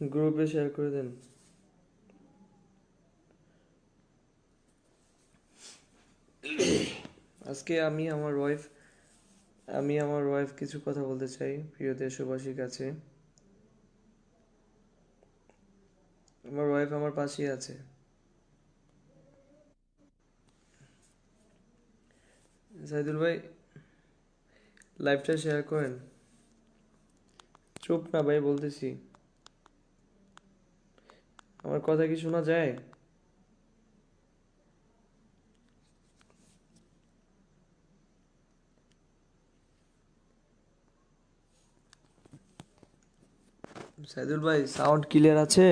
গ্রুপে শেয়ার করে দেন। আজকে আমি আমার ওয়াইফ আমি আমার ওয়াইফ কিছু কথা বলতে চাই প্রিয় দেশবাসীর কাছে। আমার ওয়াইফ আমার পাশেই আছে। সাইদুল ভাই লাইভটা শেয়ার করেন। চুপ না ভাই, বলতেছি। আমার কথা কি শোনা যায়? সাইদুল ভাই সাউন্ড ক্লিয়ার আছে?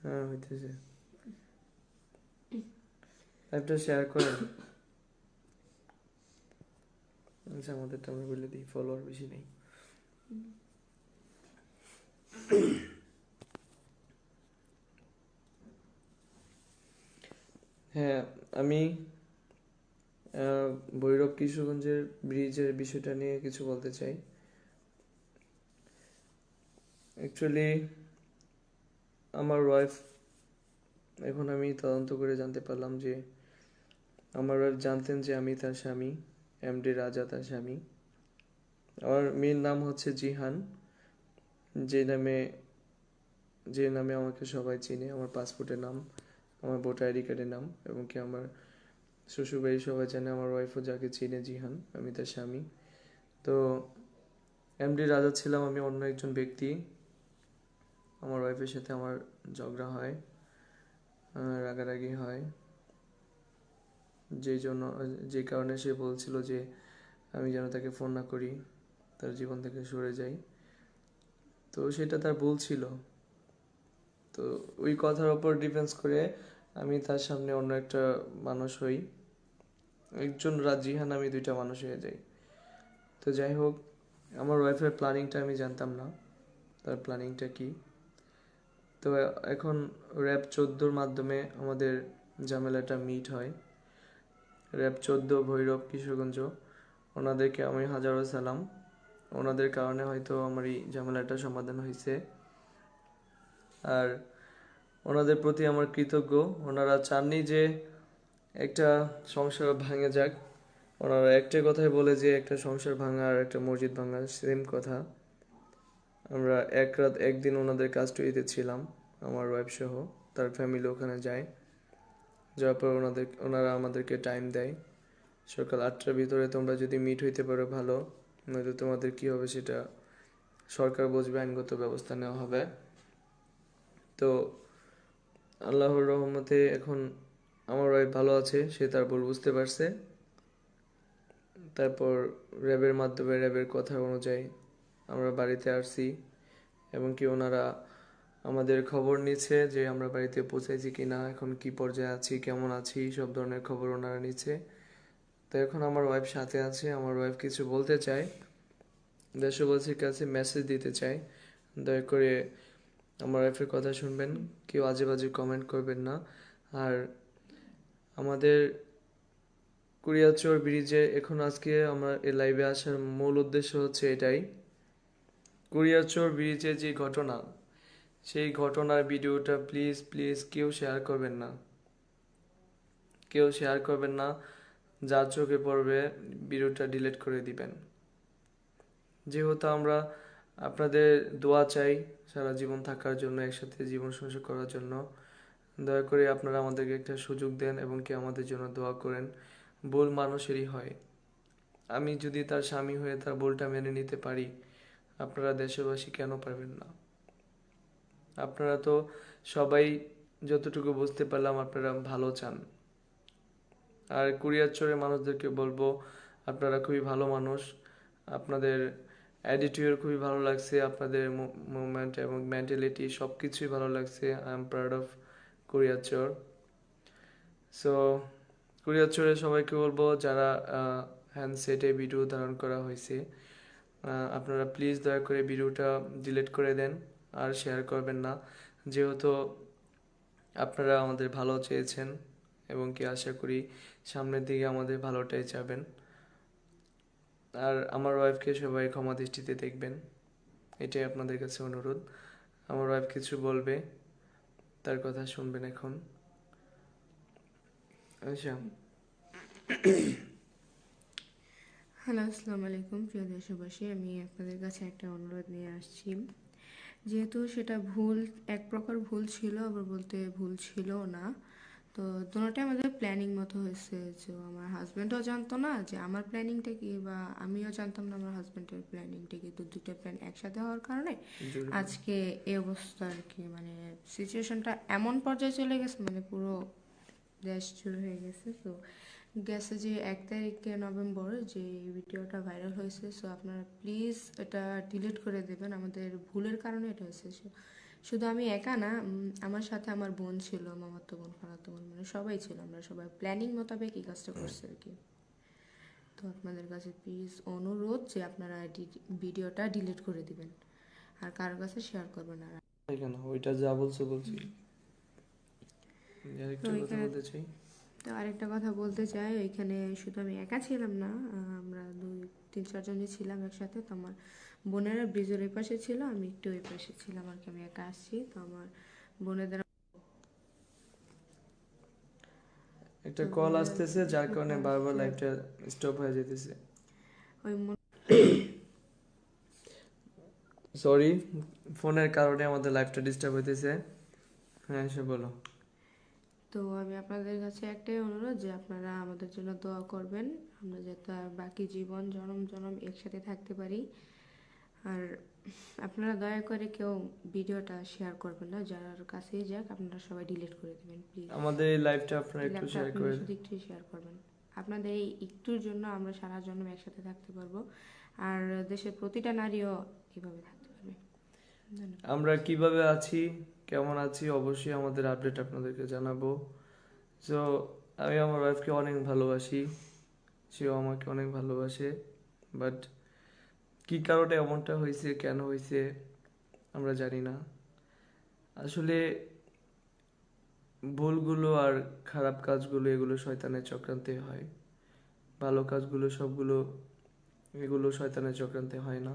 হ্যাঁ হইতেছে। লাইভটা শেয়ার করেন। আচ্ছা আমাদেরটা আমরা বলে দিই ফলোয়ার বেশি নেই হ্যাঁ আমি ভৈরব কিশোরগঞ্জের ব্রিজের বিষয়টা নিয়ে কিছু বলতে চাই। অ্যাকচুয়ালি আমার ওয়াইফ এখন আমি তদন্ত করে জানতে পারলাম যে, আমার ওয়াইফ জানতেন যে আমি তার স্বামী এমডি রাজা তার স্বামী। আমার মেয়ের নাম হচ্ছে জিহান, যে নামে যে নামে আমাকে সবাই চিনে, আমার পাসপোর্টের নাম। আমার ভোটার আইডি কার্ডের নাম এবং কি আমার শ্বশুরবাড়ি সবাই জানে আমার ওয়াইফও যাকে চিনে জিহান, আমি তার স্বামী। তো এমডি রাজা ছিলাম আমি অন্য একজন ব্যক্তি। আমার ওয়াইফের সাথে আমার ঝগড়া হয় রাগারাগি হয়। যে জন্য, যে কারণে সে বলছিল যে আমি যেন তাকে ফোন না করি, তার জীবন থেকে সরে যাই। তো সেটা তার ভুল ছিল। তো ওই কথার ওপর ডিফেন্স করে আমি তার সামনে অন্য একটা মানুষ হই। একজন রাজিহান, আমি দুইটা মানুষ হয়ে যাই। তো যাই হোক, আমার ওয়াইফের প্ল্যানিংটা আমি জানতাম না। তার প্ল্যানিংটা কি? তো এখন র্যাব চোদ্দোর মাধ্যমে আমাদের ঝামেলাটা মিট হয়। র্যাব চোদ্দ, ভৈরব, কিশোরগঞ্জ, ওনাদেরকে আমি হাজারো সালাম। ওনাদের কারণে হয়তো আমার এই ঝামেলাটা সমাধান হয়েছে আর ওনাদের প্রতি আমার কৃতজ্ঞ। ওনারা চাননি যে একটা সংসার ভাঙে যাক। ওনারা একটাই কথাই বলে যে একটা সংসার ভাঙা আর একটা মসজিদ ভাঙা সেম কথা। আমরা এক রাত একদিন ওনাদের কাস্টডিতে ছিলাম, আমার ওয়াইফ সহ, তার ফ্যামিলি ওখানে যায়। যাওয়ার পর ওনাদের, ওনারা আমাদেরকে টাইম দেয়। সকাল আটটার ভিতরে তোমরা যদি মিট হইতে পারো ভালো, নয়তো তোমাদের কি হবে সেটা সরকার বুঝবে, আইনগত ব্যবস্থা নেওয়া হবে। তো আল্লাহর রহমতে এখন আমার ওয়াইফ ভালো আছে, সে তার ভুল বুঝতে পারছে। তারপর র্যাবের মাধ্যমে র্যাবের কথা অনুযায়ী আমরা বাড়িতে আসছি এবং কি ওনারা আমাদের খবর নিচ্ছে যে আমরা বাড়িতে পৌঁছাইছি কি না এখন কি পর্যায়ে আছি, কেমন আছি, সব ধরনের খবর ওনারা নিচ্ছে। তো এখন আমার ওয়াইফ সাথে আছে, আমার ওয়াইফ কিছু বলতে চায়। দেশবাসীর কাছে মেসেজ দিতে চাই। দয়া করে আমার ওয়াইফের কথা শুনবেন, কেউ আজে বাজে কমেন্ট করবেন না। আর আমাদের কুড়িয়াচর ব্রিজে এখন আজকে আমার এই লাইভে আসার মূল উদ্দেশ্য হচ্ছে এটাই। কুড়িয়াচর ব্রিজে যে ঘটনা, সেই ঘটনার ভিডিওটা প্লিজ প্লিজ কেউ শেয়ার করবেন না। কেউ শেয়ার করবেন না, যার চোখে পড়বে, ভিডিওটা ডিলিট করে দিবেন। যেহেতু আমরা আপনাদের দোয়া চাই সারা জীবন থাকার জন্য, একসাথে জীবন সংসার করার জন্য। দয়া করে আপনারা আমাদেরকে একটা সুযোগ দেন এবং কি আমাদের জন্য দোয়া করেন। ভুল মানুষেরই হয়। আমি যদি তার স্বামী হয়ে তার ভুলটা মেনে নিতে পারি, আপনারা দেশবাসী কেন পারবেন না? আপনারা তো সবাই যতটুকু বুঝতে পারলাম, আপনারা ভালো চান। আর কুরিয়ারচরের মানুষদেরকে বলব, আপনারা খুবই ভালো মানুষ। আপনাদের অ্যাটিটিউড খুবই ভালো লাগছে, আপনাদের মুভমেন্ট এবং মেন্টালিটি সব কিছুই ভালো লাগছে I am proud of Kuriarchar so কুরিয়ারচরের সবাইকে বলব যারা হ্যান্ডসেটে ভিডিও ধারণ করা হয়েছে আপনারা প্লিজ দয়া করে ভিডিওটা ডিলিট করে দেন, আর শেয়ার করবেন না। যেহেতু আপনারা আমাদের ভালো চেয়েছেন এবং কি আশা করি সামনের দিকে আমাদের ভালোটাই চাবেন। আর আমার ওয়াইফকে সবাই ক্ষমা দৃষ্টিতে দেখবেন। এটাই আপনাদের কাছে অনুরোধ। আমার ওয়াইফ কিছু বলবে, তার কথা শুনবেন এখন। আচ্ছা। হ্যালো আসসালামু আলাইকুম, প্রিয় দেশবাসী। আমি আপনাদের কাছে একটা অনুরোধ নিয়ে আসছি। যেহেতু সেটা ভুল, এক প্রকার ভুল ছিল, আবার বলতে ভুল ছিল না। তো দুটোটাই আমাদের প্ল্যানিং মতো হয়েছে যে আমার হাজব্যান্ডও জানতো না যে আমার প্ল্যানিংটা কি বা আমিও জানতাম না আমার হাজব্যান্ডের প্ল্যানিংটা কি। তো দুটো প্ল্যান একসাথে হওয়ার কারণে আজকে এই অবস্থা আর কি মানে সিচুয়েশনটা এমন পর্যায়ে চলে গেছে মানে পুরো দেশ শুরু হয়ে গেছে। তো গেছে যে এক তারিখে নভেম্বর যে ভিডিওটা ভাইরাল হয়েছে সো আপনারা প্লিজ এটা ডিলিট করে দেবেন। আমাদের ভুলের কারণে এটা হয়েছে। শুধু আমি একা না আমার সাথে আমার বোন ছিল মামাতো বোন খালাতো বোন মানে সবাই ছিল আমরা সবাই প্ল্যানিং মোতাবেক এই কাজটা করছি আর কি। তো আপনাদের কাছে প্লিজ অনুরোধ যে আপনারা ভিডিওটা ডিলিট করে দিবেন আর কারোর কাছে শেয়ার করবেন না। কেন? ওইটা যা বলছো বলছি। আরেকটা তো কথা বলতে চাই। তো আরেকটা কথা বলতে চাই ওইখানে শুধু আমি একা ছিলাম না আমরা দুই তিন চারজনই ছিলাম একসাথে তো আমার বোনেরা ব্রিজের ওই পাশে ছিল আমি একটু ওই পাশে ছিলাম আর কি আমি একা আসছি তো আমার বোনেদের একটা কল আসতেছে যার কারণে বারবার লাইভটা স্টপ হয়ে যেতেছে ওই সরি ফোনের কারণে আমাদের লাইভটা ডিস্টার্ব হইতেছে। হ্যাঁ সে বলো। তো আমি আপনাদের কাছে একটাই অনুরোধ যে আপনারা আমাদের জন্য দোয়া করবেন। আমরা যাতে আর বাকি জীবন জনম জনম একসাথে থাকতে পারি। আর আপনারা দয়া করে কেউ ভিডিওটা শেয়ার করবেন না যার কাছেই যাক আপনারা সবাই ডিলিট করে দেবেন প্লিজ আমাদের এই লাইভটা আপনারা একটু শেয়ার করে একটু শেয়ার করবেন। আপনাদের এই একটুর জন্য আমরা সারা জন্ম একসাথে থাকতে পারব। আর দেশের প্রতিটা নারীও এভাবে থাকতে পারবে। আমরা কীভাবে আছি? কেমন আছি? অবশ্যই আমাদের আপডেট আপনাদেরকে জানাব। সো আমি আমার ওয়াইফকে অনেক ভালোবাসি। সেও আমাকে অনেক ভালোবাসে। বাট কি কারণে এমনটা হয়েছে, কেন হয়েছে, আমরা জানি না। আসলে ভুলগুলো আর খারাপ কাজগুলো, এগুলো শয়তানের চক্রান্তে হয়। ভালো কাজগুলো সবগুলো, এগুলো শয়তানের চক্রান্তে হয় না।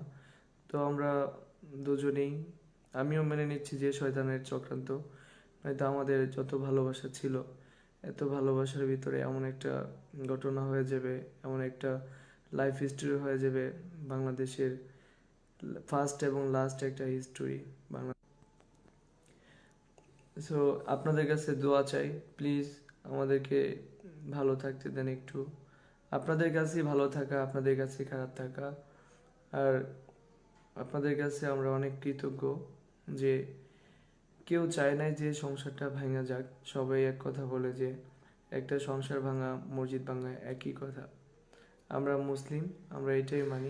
তো আমরা দুজনেই আমিও মেনে নিচ্ছি যে শয়তানের চক্রান্ত। নয়তো আমাদের যত ভালোবাসা ছিল, এত ভালোবাসার ভিতরে এমন একটা ঘটনা হয়ে যাবে, এমন একটা লাইফ হিস্টোরি হয়ে যাবে বাংলাদেশের ফার্স্ট এবং লাস্ট একটা হিস্টোরি বাংলা সো আপনাদের কাছে দোয়া চাই প্লিজ আমাদেরকে ভালো থাকতে দেন একটু। আপনাদের কাছেই ভালো থাকা, আপনাদের কাছে খারাপ থাকা। আর আপনাদের কাছে আমরা অনেক কৃতজ্ঞ। যে কেউ চায় নাই যে সংসারটা ভাঙা যাক। সবাই এক কথা বলে যে একটা সংসার ভাঙা, মসজিদ ভাঙা একই কথা। আমরা মুসলিম, আমরা এটাই মানি।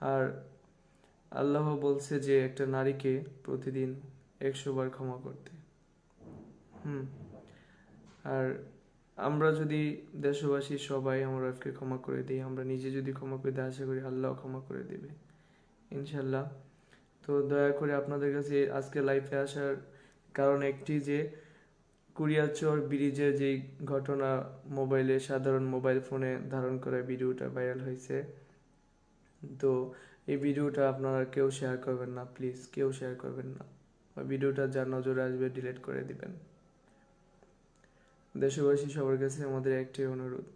আর আল্লাহ বলছে যে একটা নারীকে প্রতিদিন একশো বার ক্ষমা করতে। হুম। আর আমরা যদি দেশবাসী সবাই আমার ওয়াইফকে ক্ষমা করে দিই, আমরা নিজে যদি ক্ষমা করে দিই, আশা করি আল্লাহ ক্ষমা করে দেবে। ইনশাল্লাহ তো দয়া করে আপনাদের কাছে আজকে লাইফে আসার কারণ একটি যে কুরিয়াচর ব্রিজের যেই ঘটনা মোবাইলে সাধারণ মোবাইল ফোনে ধারণ করা ভিডিওটা ভাইরাল হয়েছে। তো এই ভিডিওটা আপনারা কেউ শেয়ার করবেন না প্লিজ কেউ শেয়ার করবেন না। ভিডিওটা যার নজরে আসবে ডিলিট করে দিবেন। দেশবাসী সবার কাছে আমাদের একটাই অনুরোধ,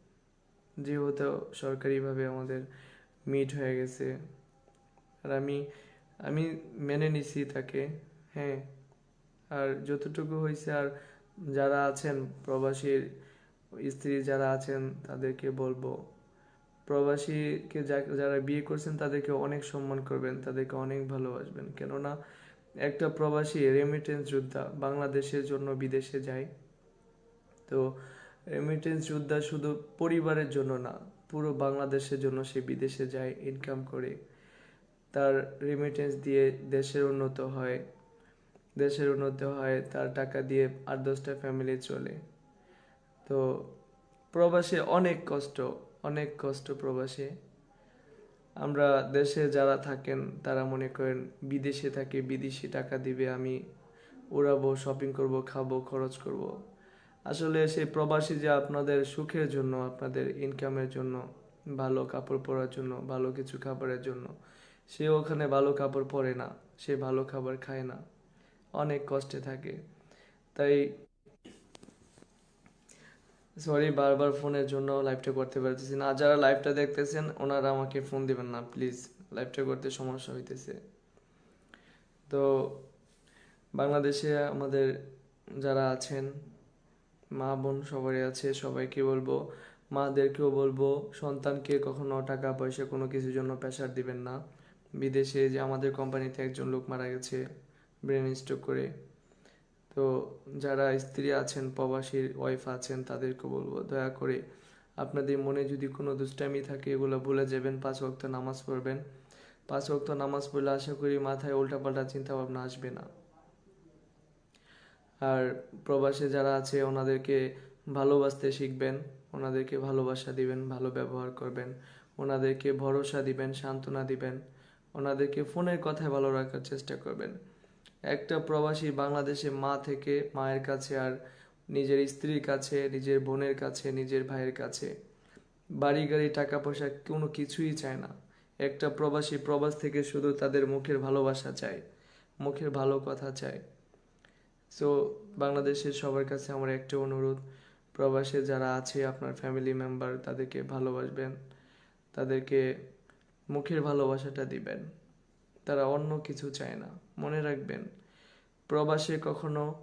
যেহেতু সরকারিভাবে আমাদের মিট হয়ে গেছে, আর আমি আমি মেনে নিছি তাকে হ্যাঁ। আর যতটুকু হয়েছে আর যারা আছেন, প্রবাসীর স্ত্রী যারা আছেন, তাদেরকে বলব, প্রবাসীকে যারা বিয়ে করছেন, তাদেরকে অনেক সম্মান করবেন, তাদেরকে অনেক ভালোবাসবেন। কেননা একটা প্রবাসী রেমিটেন্স যোদ্ধা বাংলাদেশের জন্য বিদেশে যায়। তো রেমিটেন্স যোদ্ধা শুধু পরিবারের জন্য না, পুরো বাংলাদেশের জন্য সে বিদেশে যায় ইনকাম করে। তার রেমিটেন্স দিয়ে দেশের উন্নত হয়। দেশের উন্নত হয়, তার টাকা দিয়ে আট দশটা ফ্যামিলি চলে। তো প্রবাসে অনেক কষ্ট অনেক কষ্ট প্রবাসে। আমরা দেশে যারা থাকেন, তারা মনে করেন বিদেশে থাকে, বিদেশি টাকা দিবে, আমি উড়াবো শপিং করব, খাব, খরচ করব। আসলে সেই প্রবাসী যে আপনাদের সুখের জন্য, আপনাদের ইনকামের জন্য, ভালো কাপড় পরার জন্য, ভালো কিছু খাবারের জন্য সে ওখানে ভালো কাপড় পরে না, সে ভালো খাবার খায় না। অনেক কষ্টে থাকে। তাই সরি বারবার ফোনের জন্য লাইভটা করতে পারতেছি না। যারা লাইভটা দেখতেছেন, ওনারা আমাকে ফোন দিবেন না প্লিজ লাইভটা করতে সমস্যা হইতেছে। তো বাংলাদেশে আমাদের যারা আছেন, মা, বোন সবারই আছে, সবাইকে বলব, মাদেরকেও বলব, সন্তানকে কখনো টাকা পয়সা কোনো কিছুর জন্য প্রেশার দিবেন না। বিদেশে যে আমাদের কোম্পানিতে একজন লোক মারা গেছে ব্রেন স্ট্রোক করে। তো যারা স্ত্রী আছেন, প্রবাসীর ওয়াইফ আছেন, তাদেরকে বলব, দয়া করে আপনাদের মনে যদি কোনো দুষ্টামি থাকে, এগুলো ভুলে যাবেন, পাঁচ ওয়াক্ত নামাজ পড়বেন। পাঁচ ওয়াক্ত নামাজ পড়লে আশা করি মাথায় উল্টাপাল্টা চিন্তা ভাবনা আসবে না। আর প্রবাসে যারা আছে, ওনাদেরকে ভালোবাসতে শিখবেন, ওনাদেরকে ভালোবাসা দিবেন, ভালো ব্যবহার করবেন, ওনাদেরকে ভরসা দিবেন, সান্ত্বনা দিবেন। ওনাদেরকে ফোনের কথায় ভালো রাখার চেষ্টা করবেন। একটা প্রবাসী বাংলাদেশে মা থেকে মায়ের কাছে আর নিজের স্ত্রীর কাছে, নিজের বোনের কাছে, নিজের ভাইয়ের কাছে। বাড়ি, গাড়ি, টাকা পয়সা কোনো কিছুই চায় না। একটা প্রবাসী প্রবাস থেকে শুধু তাদের মুখের ভালোবাসা চায়, মুখের ভালো কথা চায়। সো বাংলাদেশের সবার কাছে আমার একটা অনুরোধ, প্রবাসে যারা আছে, আপনার ফ্যামিলি মেম্বার তাদেরকে ভালোবাসবেন, তাদেরকে মুখের ভালোবাসাটা দিবেন। তারা অন্য কিছু চায় না। মনে রাখবেন, প্রবাসে কখনো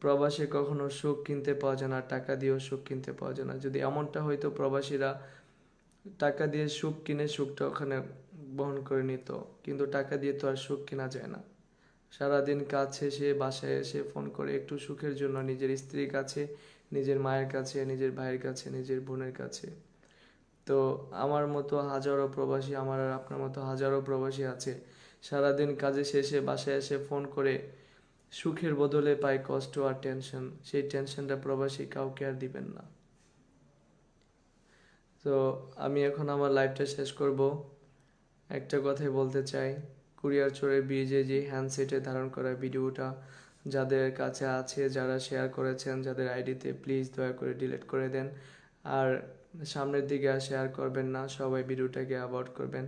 প্রবাসে কখনো সুখ কিনতে পাওয়া যায় না, টাকা দিয়েও সুখ কিনতে পাওয়া যায় না। যদি এমনটা হয়তো প্রবাসীরা টাকা দিয়ে সুখ কিনে সুখটা ওখানে বহন করে নিত। কিন্তু টাকা দিয়ে তো আর সুখ কেনা যায় না। সারাদিন কাজ শেষে বাসায় এসে ফোন করে একটু সুখের জন্য নিজের স্ত্রীর কাছে, নিজের মায়ের কাছে, নিজের ভাইয়ের কাছে, নিজের বোনের কাছে। তো আমার মতো হাজারো প্রবাসী, আমার আর আপনার মতো হাজারো প্রবাসী আছে। সারাদিন কাজে শেষে বাসায় এসে ফোন করে সুখের বদলে পায় কষ্ট আর টেনশন সেই টেনশনটা প্রবাসী কাউকে আর দিবেন না। তো আমি এখন আমার লাইফটা শেষ করব। একটা কথাই বলতে চাই, কুরিয়ার চোরের ব্রিজে যে হ্যান্ডসেটে ধারণ করা ভিডিওটা, যাদের কাছে আছে, যারা শেয়ার করেছেন, যাদের আইডিতে প্লিজ দয়া করে ডিলিট করে দেন। আর সামনের দিকে আর শেয়ার করবেন না, সবাই ভিডিওটাকে অ্যাভয়েড করবেন।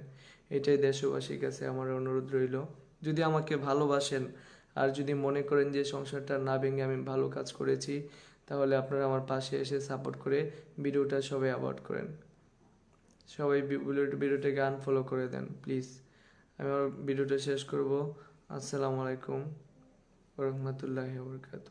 এটাই দেশবাসীর কাছে আমার অনুরোধ রইল। যদি আমাকে ভালোবাসেন আর যদি মনে করেন যে সংসারটা না ভেঙে আমি ভালো কাজ করেছি, তাহলে আপনারা আমার পাশে এসে সাপোর্ট করে ভিডিওটা সবাই অ্যাভয়েড করেন। সবাই ভিডিওটাকে আনফলো করে দেন প্লিজ আমি আমার ভিডিওটা শেষ করব। আসসালামু আলাইকুম। রহমতুল্লাহ বরকাত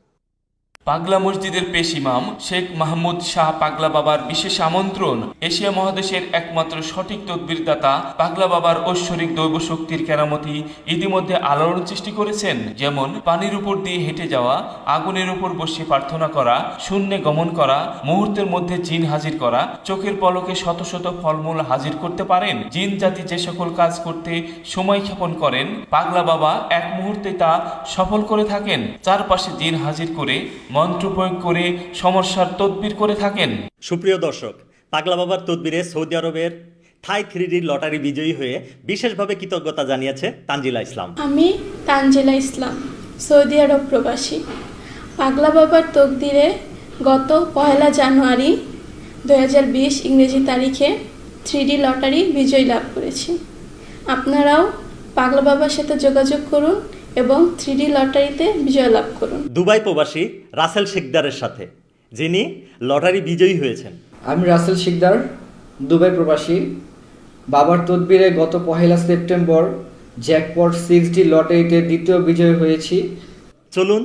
পাগলা মসজিদের পেশ ইমাম শেখ মাহমুদ শাহ পাগলা বাবার বিশেষ আমন্ত্রণ। এশিয়া মহাদেশের একমাত্র সঠিক তদবিরদাতা পাগলা বাবার ঐশ্বরিক দৈব শক্তির কেরামতি ইতিমধ্যে আলোড়ন সৃষ্টি করেছেন। যেমন, পানির উপর দিয়ে হেঁটে যাওয়া, আগুনের উপর বসে প্রার্থনা করা, শূন্যে গমন করা, মুহূর্তের মধ্যে জিন হাজির করা, চোখের পলকে শত শত ফলমূল হাজির করতে পারেন। জিন জাতি যে সকল কাজ করতে সময় ক্ষেপণ করেন, পাগলা বাবা এক মুহূর্তে তা সফল করে থাকেন। চারপাশে জিন হাজির করে মন্ত্র প্রয়োগ করে সমস্যার তদবির করে থাকেন। সুপ্রিয় দর্শক পাগলা বাবার তদবিরে সৌদি আরবের থাই থ্রিডি লটারি বিজয়ী হয়ে বিশেষভাবে কৃতজ্ঞতা জানিয়েছে তানজিলা ইসলাম। আমি তানজিলা ইসলাম সৌদি আরব প্রবাসী। পাগলা বাবার তকদিরে গত পয়লা জানুয়ারি দুহাজার বিশ ইংরেজি তারিখে থ্রিডি লটারি বিজয় লাভ করেছি। আপনারাও পাগলা বাবার সাথে যোগাযোগ করুন এবং থ্রিডি লটারিতে বিজয় লাভ করুন। দুবাই প্রবাসী রাসেল শেখদারের সাথে যিনি লটারি বিজয়ী হয়েছেন। আমি রাসেল শিকদার দুবাই প্রবাসী। বাবার তদবিরে গত পহেলা সেপ্টেম্বর জ্যাকপট সিক্স ডি লটারিতে দ্বিতীয় বিজয় হয়েছি। চলুন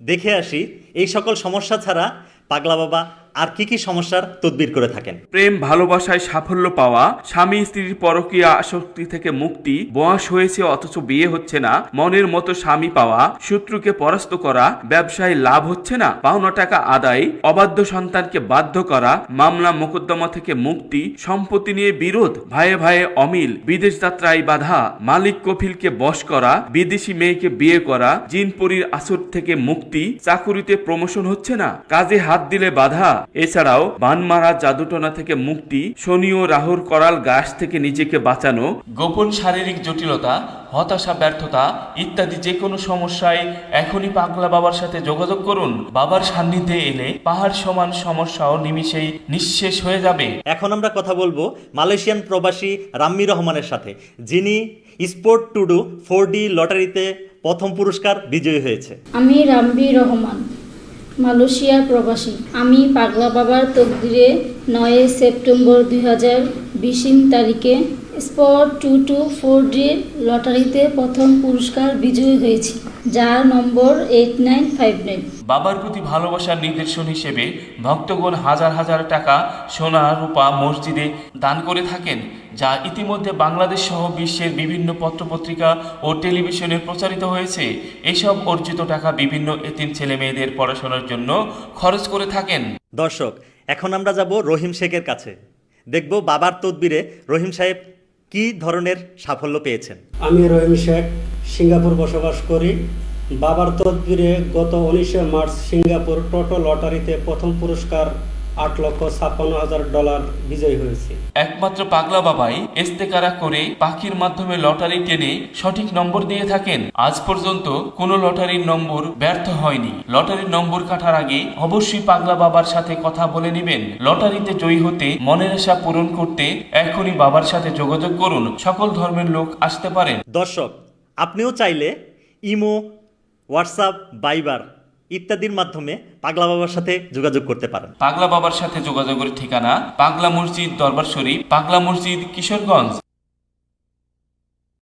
দেখে আসি এই সকল সমস্যা ছাড়া পাগলা বাবা আর কি কি সমস্যার তদবির করে থাকেন? প্রেম, ভালোবাসায় সাফল্য পাওয়া, স্বামী, স্ত্রীর পরকীয়া আসক্তি থেকে মুক্তি, বয়স হয়েছে অথচ বিয়ে হচ্ছে না, মনের মতো স্বামী পাওয়া, শত্রুকে পরাস্ত করা, ব্যবসায় লাভ হচ্ছে না, পাওনা টাকা আদায়, অবাধ্য সন্তানকে বাধ্য করা, মামলা মোকদ্দমা থেকে মুক্তি, সম্পত্তি নিয়ে বিরোধ, ভাইয়ে ভাইয়ে অমিল, বিদেশ যাত্রায় বাধা, মালিক কফিলকে বশ করা, বিদেশি মেয়েকে বিয়ে করা, জিনপুরীর আসর থেকে মুক্তি, চাকুরিতে প্রমোশন হচ্ছে না, কাজে হাত দিলে বাধা এছাড়াও বানমারা জাদুটনা থেকে মুক্তি শনি ও রাহুর করাল গাছ থেকে নিজেকে বাঁচানো গোপন শারীরিক জটিলতা হতাশা ব্যর্থতা ইত্যাদি যে কোনো সমস্যায় এখনই পাগলা বাবার সাথে যোগাযোগ করুন। বাবার সান্নিধ্যে এলে পাহাড় সমান সমস্যাও নিমিষেই নিঃশেষ হয়ে যাবে। এখন আমরা কথা বলব মালয়েশিয়ান প্রবাসী রাম্মি রহমানের সাথে যিনি স্পোর্ট টুডু ফোর ডি লটারিতে প্রথম পুরস্কার বিজয়ী হয়েছে। আমি রামবি রহমান। মালয়েশিয়া প্রবাসী। আমি পাগলা বাবার তকদিরে নয় সেপ্টেম্বর দুই হাজার বিশ তারিখে spot two two four D লটারিতে প্রথম পুরস্কার বিজয়ী হয়েছি। যার নম্বর এইট নাইন ফাইভ নাইন। বাবার প্রতি ভালোবাসার নিদর্শন হিসেবে ভক্তগণ হাজার হাজার টাকা সোনা রূপা মসজিদে দান করে থাকেন যা ইতিমধ্যে বাংলাদেশ সহ বিশ্বের বিভিন্ন পত্রপত্রিকা ও টেলিভিশনে প্রচারিত হয়েছে। এসব অর্জিত টাকা বিভিন্ন এতিম ছেলে মেয়েদের পড়াশোনার জন্য খরচ করে থাকেন। দর্শক এখন আমরা যাব রহিম শেখের কাছে। দেখব বাবার তদবিরে রহিম সাহেব কি ধরনের সাফল্য পেয়েছেন? আমি রহিম শেখ, সিঙ্গাপুর বসবাস করি। বাবার তদবিরে গত উনিশে মার্চ সিঙ্গাপুর টোটো লটারিতে প্রথম পুরস্কার আট লক্ষ ছাপ্পান্ন হাজার ডলার বিজয়ী হয়েছে। একমাত্র পাগলা বাবাই ইস্তেকারা করে পাখির মাধ্যমে লটারি টেনে সঠিক নম্বর দিয়ে থাকেন। আজ পর্যন্ত কোনো লটারির নম্বর ব্যর্থ হয়নি। লটারির নম্বর কাটার আগে অবশ্যই পাগলা বাবার সাথে কথা বলে নেবেন। লটারিতে জয়ী হতে মনের আশা পূরণ করতে এখনই বাবার সাথে যোগাযোগ করুন। সকল ধর্মের লোক আসতে পারেন। দর্শক আপনিও চাইলে ইমো হোয়াটসঅ্যাপ বাইবার ইত্যাদির মাধ্যমে পাগলা বাবার সাথে যোগাযোগ করতে পারেন। পাগলা বাবার সাথে যোগাযোগের ঠিকানা পাগলা মসজিদ দরবার শরীফ, পাগলা মসজিদ কিশোরগঞ্জ।